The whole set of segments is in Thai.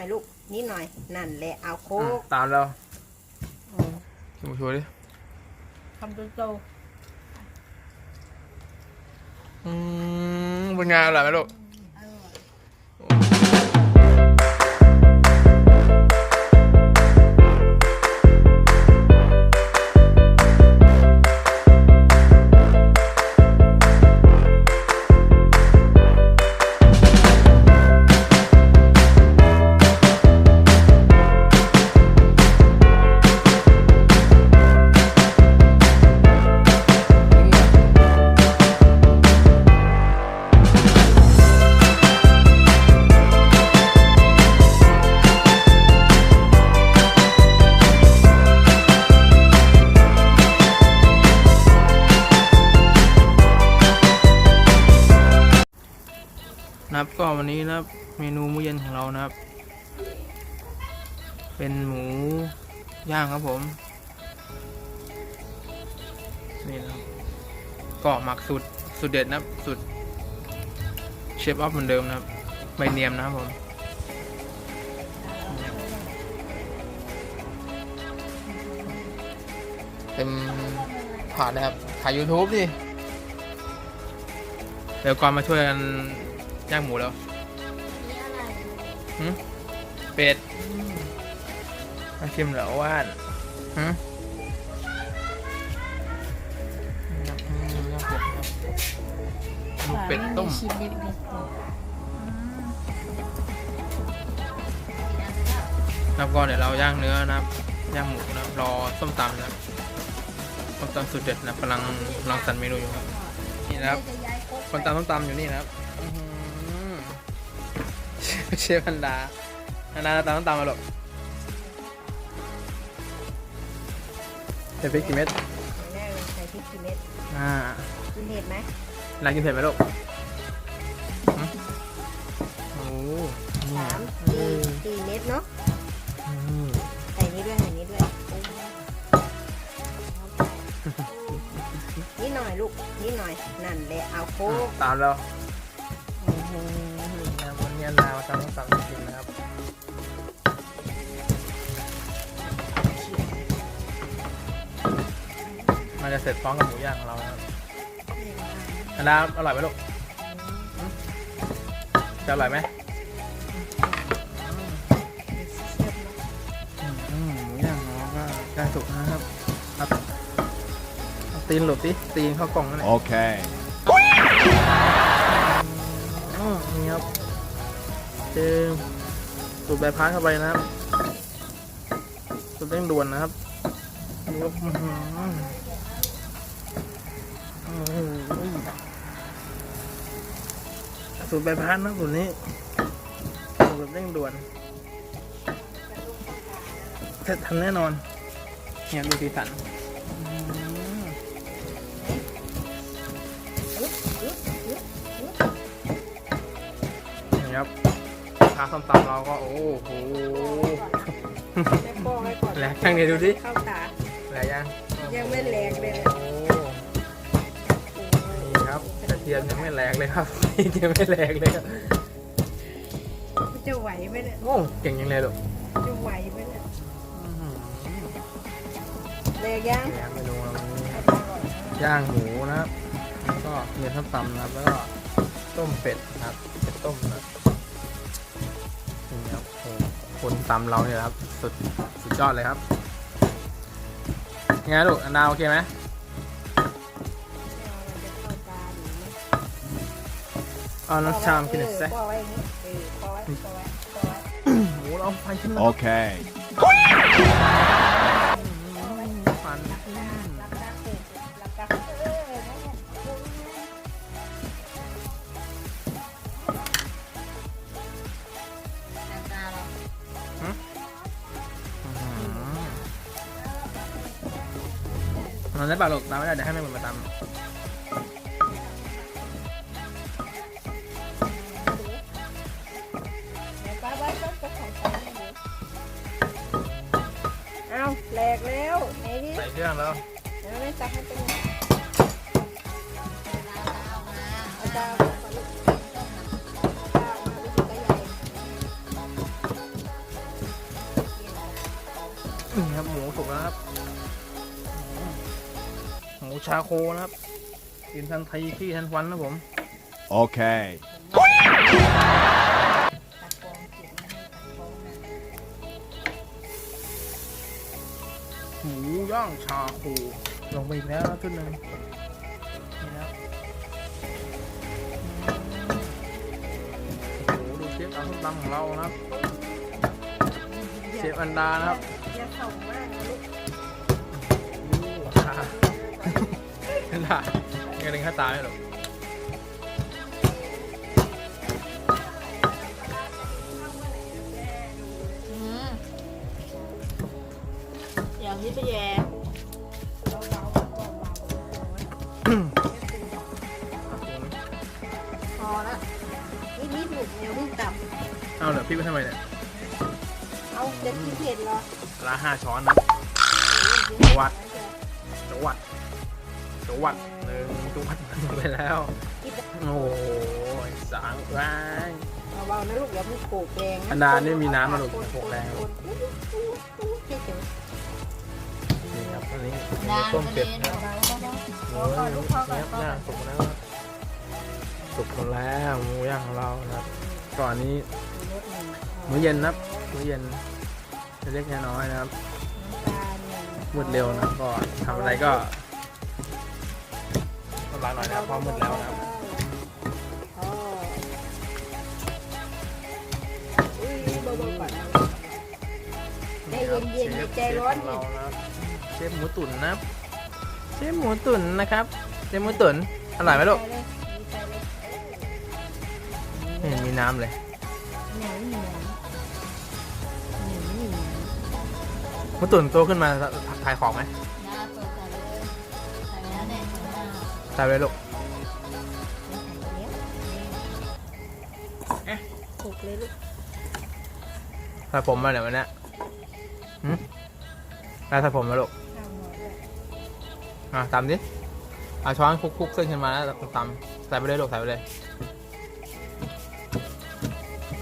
อยลูกนิดหน่อย นั่นแหละเอาโคอืมกตามเราอืมชิมช่วยดิทำโตอืมเป็นไงอร่อยไหมลูก เมนูมื้อเย็นของเรานะครับ เป็นหมูย่างครับผม นี่นะครับก็หมักสูตรสูตรเด็ดนะครับสูตรเชฟออฟเหมือนเดิมนะครับใบเนียมนะครับผมเต็มผ่านนะครับถ่าย YouTube ดิเดี๋ยวก่อนมาช่วยกันย่างหมูแล้ว หึเป็ดมาชิมเหรอว่านหึลูกเป็ดต้ม ชิมเล็กนะครับก่อนเดี๋ยวเราย่างเนื้อนะครับย่างหมูนะครับรอส้มตำนะครับส้มตำสุดเด็ดนะครับกำลังรังสรรค์เมนูอยู่ครับนี่นะครับคนตำส้มตำอยู่นี่นะครับอื้อหือ เชฟพันดาพันดาตำส้มตำมาหรอกเผ็ดพริกกี่เม็ดๆแรกเลยใส่พริกกี่เม็ดอ่ากินเผ็ดไหมนายกินเผ็ดไหมลูกหึโอ้โหนี่สามเอสี่อสี่เม็ดเนาะอืมใส่นี้ด้วยใส่นี้ด้วยนิดหน่อยลูกนิดหน่อยนั่นแหละเอาโคกตามเราอื้อหือวั นนี้นามาตำส้มตำให้กินนะครับมันจะเสร็จพร้อมกับหมูย่างของเรานะครับอันดาอร่อยไหมลูกหึจะอร่อยไหมอืมหมูย่างของเราก็ใกล้สุกนะครับครับเอาตีนหลุดดิตีนเข้ากล่องนั่นแหละ Okay. อ๋อนี่ครับ เจอสูตรใบพัดเข้าไปนะครับสูตรเร่งด่วนนะครับนี่ก็อื้อหืออื้อหือสูตรใบพัดนะสูตรนี้สูตรเร่งด่วนเสร็จทันแน่นอนเนี่ยดูสีสัน ทาส้มตำเราก็โอ้โหแม่ป้องให้ก่อนแหลกช่างเดียวดูดิเข้าตาแหลกยังยังไม่แหลกเลยเนี่ยโอ้นี่ครับกระเทียมยังไม่แหลกเลยครับนี่ยังไม่แหลกเลยครับจะไหวไหมเนี่ยโอ้เก่งยังเลยลูกจะไหวไหมเนี่ยอื้อหือแหลกยังแหลกเมนูเราวันนี้ย่างหมูนะครับแล้วก็เนื้อส้มตำนะครับแล้วก็ต้มเป็ดนะครับเป็ดต้มนะ คนตำเราเนี่ยนะครับ สุดสุดยอดเลยครับยังไงลูกอันดาวโอเคไหมเข้าตาหนูไหมเอาน้ำชามกินหน่อยสิเออปล่อยไว้อย่างนี้เออปล่อยไว้ปล่อยไว้ปล่อยไว้หมูเราไฟขึ้นแล้ว Okay. ฟันรับต นอนได้ป่ะลูกตามไม่ได้เดี๋ยวให้แม่บุญมาตามเดี๋ยวป้าไว้ก็จะใส่ไปเอาแหลกแล้วไหนดิใส่เครื่องแล้วเดี๋ยวไม่ตักให้เป็น ชาโคนะครับกินทันทีที่ทันควันนะผม Okay. ตะกองเก็บมาให้ตะกองนะหมูย่างชาโคลงไปอีกแล้วชุดหนึ่งนี่นะครับโอ้โหดูเชฟตำส้มตำของเรานะครับ เชฟอันดานะครับ อย่าส่ง อันดายังไงถึงข้าตาไม่หรอกอืมอย่างนี้ไปแย่พอละนี่มีดหลุดเดี๋ยวเพิ่งตับ เอาเดี๋ยวพี่ไปทำไมเนี่ยเอาเด็ดที่เผ็ดเหรอปลาห้าช้อนนะวัดจวด จวดหนึ่งจวดไปแล้ว โอ้ยสางแรงเบาๆนะลูกอย่าเพิ่งโขกแรงอันดานี่มีน้ำมาลูกโขกแรงเฉยนี่ครับอันนี้ๆต้มเป็ดนะเบาๆโอ้เบาๆยลูกพ่อก่อนเนี่ยพ่อก่ย่าองนสุกแล้วครับสุกหมดแล้วหมูย่างของเรานะครับก่อนนี้มื้อเย็นนะครับมื้อเย็นเล็กๆน้อยๆนะครับมืดเร็วนะก็ทำอะไรก็ลำบากหน่อยนะครับเพราะมืดแล้วนะครับใจเย็นๆใจร้อนเชฟขงนี่เรานะครับเชฟหมูตุ๋นนะครับเชฟหมูตุ๋นนะครับเชฟหมูตุ๋นอร่อยไหมลูกไม่เห็นมีน้ำเลยหนียวเหนียวเหนียวเหนียวหมูตุ๋นโตขึ้นมาขายของไหม ใส่ไปเลยลูกอะถูกเลยลูกใส่ผมมาเดี๋ยววันเนี้ยหืมได้ใส่ผมมาลูกข้าวหมดเลยอะตำดิเอาช้อนคลุกๆเส้นขึ้นมาแล้วตำใส่ไปเลยลูกใส่ไปเลย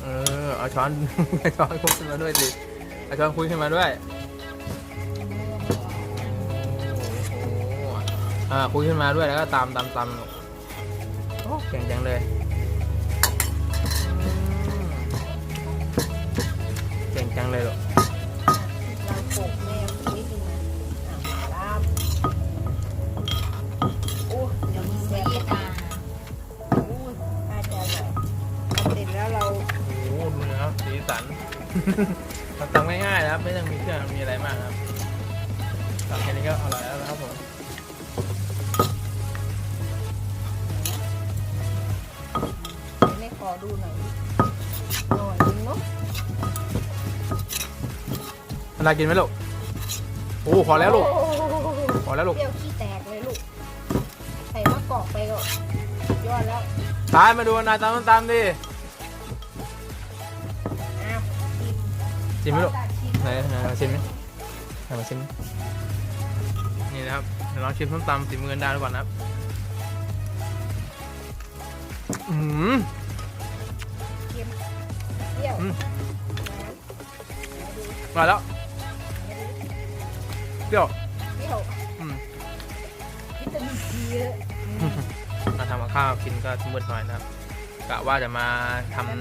เออเอาช้อนเอาช้อนคลุกขึ้นมาด้วยสิเอาช้อนคุยขึ้นมาด้วย อ่าคุยขึ้นมาด้วยแล้วก็ตำตำตำลูกโอ้เก่งจังเลยเก่งจังเลยลูกเราโขกแม่นิดนึงอะตามโอ้เดี๋ยวมีแซ่บตาโอ้ยอาจจะอร่อยทำเสร็จแล้วเราโอ้โหดูนะสีสัน ดูหน่อยหน่อยนึงเนาะอันดากินไหมลูกโอ้พอแล้วลูกโอ้โหพอแล้วลูกเปรี้ยวขี้แตกเลยลูก ใส่มะกอกไปก็ยอดแล้วตายมาดูอันดาตามตามดิอ้าวชิมชิมไหมลูกชิมไหนไหนมาชิมไหมไหนมาชิมไหมนี่นะครับเดี๋ยวลองชิมส้มตำสีมืออันดาดูก่อนนะครับอืมเปรี้ยว อืมน้ำอร่อยแล้วเปรี้ยวเปรี้ยวอืมวิตามินซีเยอะอืมมาทำกับข้าวกินก็มืดหน่อยนะครับกะว่าจะมาทำให้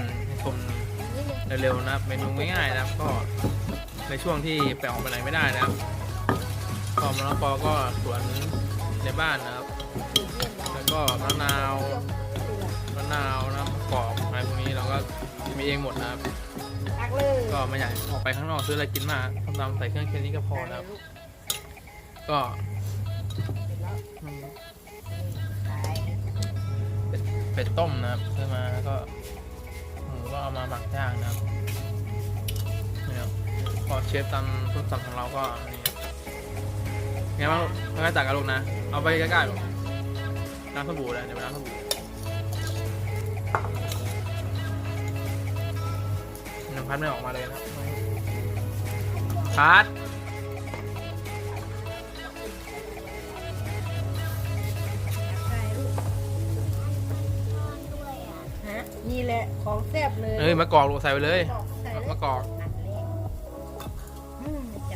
ชมนิดนึงเร็วๆนะครับเมนูง่ายๆนะครับ ก็ในช่วงที่ไปออกไปไหนไม่ได้นะครับพอมะละกอก็สวนในบ้านนะครับ แล้วก็มะนาวมะนาวน้ำมะ มีเองหมดนะครับ ตักเลยก็ไม่อยากออกไปข้างนอกซื้ออะไรกินมากต้มตำใส่เครื่องแค่นี้ก็พอนะครับ ก็เสร็จแล้วอืมใส่เป็ดต้มนะครับซื้อมาแล้วก็หมูก็เอามาหมักย่างนะครับนี่ครับพอเชฟตำส้มตำของเราก็นี่ครับไงบ้างลูกไม่ได้ตักกันลูกนะ เอาไปใกล้ๆลูกน้ำสบู่เลยเดี๋ยวไปน้ำสบู่ พันไม่ออกมาเลยนะพัดฮะนี่แหละของแซ่บเลยเอ้ยมะกอกลงใส่ไปเลยมะกอกอันก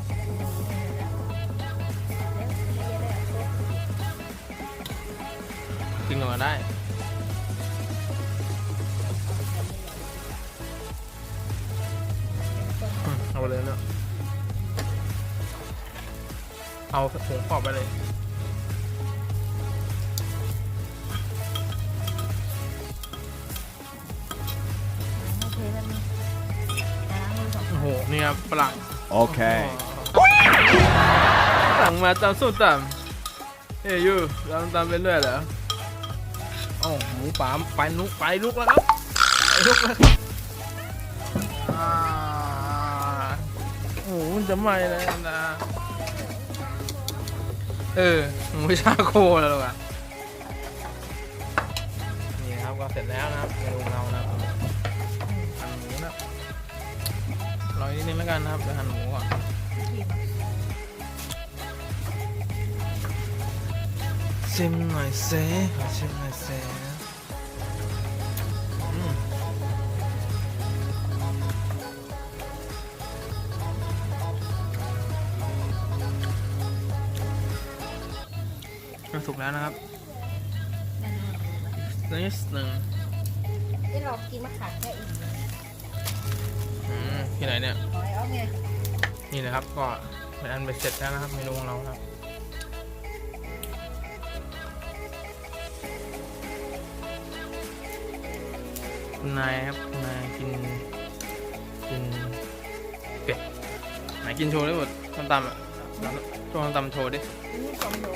ักินก่นได้ เลยเนาะเอาผงปอบไปเลยโอเคแล้วมีแต่ล้างมือสองคโอ้รั้งโหนี่ครับฝรั่ง Okay. สั่งมาตำส้มตำเฮ้ยยูตำตำไปเรื่อยเหรอเอ้าหมูป่าไปลุกไปลุกแล้วครับไปลุกแล้วครับอ่าโอ้โหมันจะไหม้เลยนะ เออ หมูชาโคแล้วหรอวะนี่ครับก็เสร็จแล้วนะครับเมนูของเรานะครับหั่นหมูนะรออีกนิดนึงแล้วกันนะครับเดี๋ยวหั่นหมูก่อนชิมหน่อยเซ่ขอชิมหน่อยเซ่ มันสุกแล้วนะครับนิดหนึ่งที่เรากินมะขามแค่อิ่มเลยอืมที่ไหนเนี่ยขอให้เอาไงนี่นะครับก็เป็นอันเบ็ดเสร็จแล้วนะครับเมนูของเราครับ คุณนายครับคุณนายกินกินเป็ดไหนกินโชว์ได้หมดส้มตำอะช่วงส้มตำโชว์ดิ นี่สองโล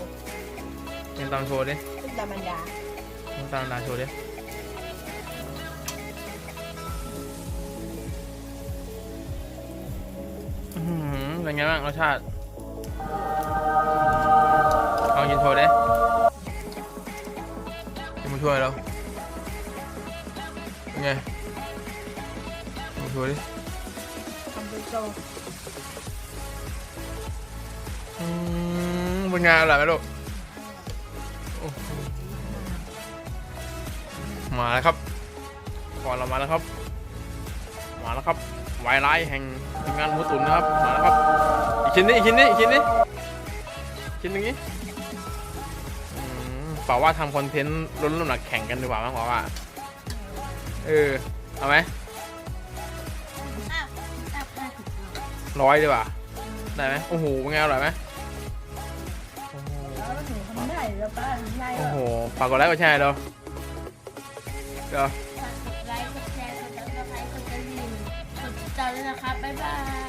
กินตำโชว์ดิซึ่งดามันดาส้มตำดาโชว์ดิอื้อหือเป็นไงบ้างรสชาติลองกินโชว์ดิกินมาช่วยเราเป็นไงมาช่วยดิทำเป็นโซอืมเป็นไงอร่อยไหมลูก มาแล้วครับก่อนเรามาแล้วครับ มาแล้วครับวายไลท์แห่งทีมงานหมูตุ๋นนะครับ มาแล้วครับ อีกชิ้นนี้อีกชิ้นนี้อีกชิ้นนี้ชิ้นหนึงนี้อืมเปล่าว่าทำคอนเทนต์ลดน้ำหนักแข่งกันดีกว่ามั้งเปล่าว่าเออเอาไหมอ้าวอ้าวอ้าวร้อยดีกว่าได้ไหมโอ้โหเป็นไงอร่อยไหมโอ้โหแล้วหนูทำได้แล้วป้าทำได้ เหรโอ้อโหฝากกดไลค์กดแชร์ดูเดี๋ยวฝากกดไลค์ กดแชร์ กดซับสไครต์กดกระดิ่งกดติดตามด้วยนะครับ บ๊ายบาย